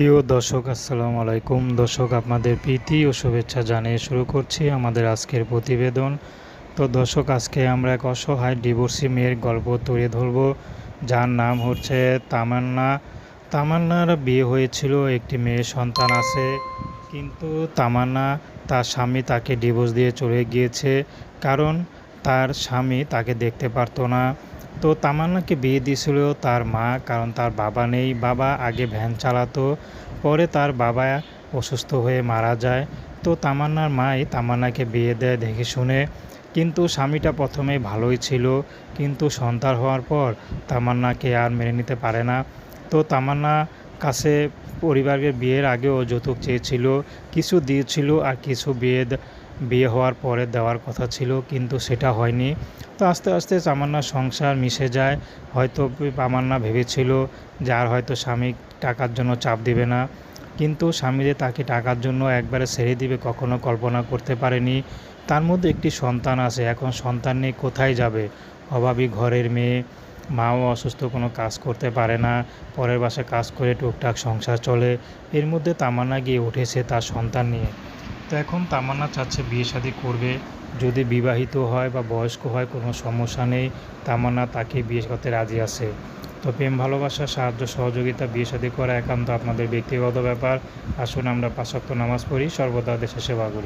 প্রিয় দর্শক, আসসালামু আলাইকুম। দর্শক, আপনাদের প্রীতি ও শুভেচ্ছা জানিয়ে শুরু করছি আমাদের আজকের প্রতিবেদন। তো দর্শক, আজকে আমরা এক অসহায় ডিভোর্সি মেয়ের গল্প তুলে ধরব, যার নাম হচ্ছে তামান্না। তামান্নার বিয়ে হয়েছিল, একটি মেয়ের সন্তান আছে। কিন্তু তামান্না, তার স্বামী তাকে ডিভোর্স দিয়ে চলে গিয়েছে, কারণ তার স্বামী তাকে দেখতে পারতো না। তো তামান্নাকে বিয়ে দিয়েছিল তার মা, কারণ তার বাবা নেই। বাবা আগে ভ্যান চালাতো, পরে তার বাবা অসুস্থ হয়ে মারা যায়। তো তামান্নার মাই তামান্নাকে বিয়ে দেয় দেখে শুনে। কিন্তু স্বামীটা প্রথমে ভালোই ছিল, কিন্তু সন্তান হওয়ার পর তামান্নাকে আর মেনে নিতে পারে না। তো তামান্না কাছে পরিবারের বিয়ের আগেও যৌতুক চেয়েছিল, কিছু দিয়েছিল আর কিছু বিয়ে বিয়ে হওয়ার পরে দেওয়ার কথা ছিল, কিন্তু সেটা হয়নি। তো আস্তে আস্তে তামান্নার সংসার মিশে যায়। হয়তো তামান্না ভেবেছিল যে আর হয়তো স্বামী টাকার জন্য চাপ দিবে না। কিন্তু স্বামী যে তাকে টাকার জন্য একবারে ছেড়ে দিবে কখনো কল্পনা করতে পারেনি। তার মধ্যে একটি সন্তান আছে, এখন সন্তান নিয়ে কোথায় যাবে? অভাবী ঘরের মেয়ে, মাও অসুস্থ, কোনো কাজ করতে পারে না। পরের বাসায় কাজ করে টুকটাক সংসার চলে। এর মধ্যে তামান্না গিয়ে উঠেছে তার সন্তান নিয়ে। তো এখন তামান্না চাচ্ছে বিয়ে শাদী করবে। যদি বিবাহিত হয় বা বয়স্ক হয়, কোনো সমস্যা নেই। তামান্না তাকে বিয়ে করতে রাজি আছে। তো প্রেম, ভালোবাসা, সাহায্য, সহযোগিতা, বিয়ে শাদী করা একান্ত আপনাদের ব্যক্তিগত ব্যাপার। আসুন আমরা পাশাক্ত নামাজ পড়ি, সর্বদা দেশে সেবা করি।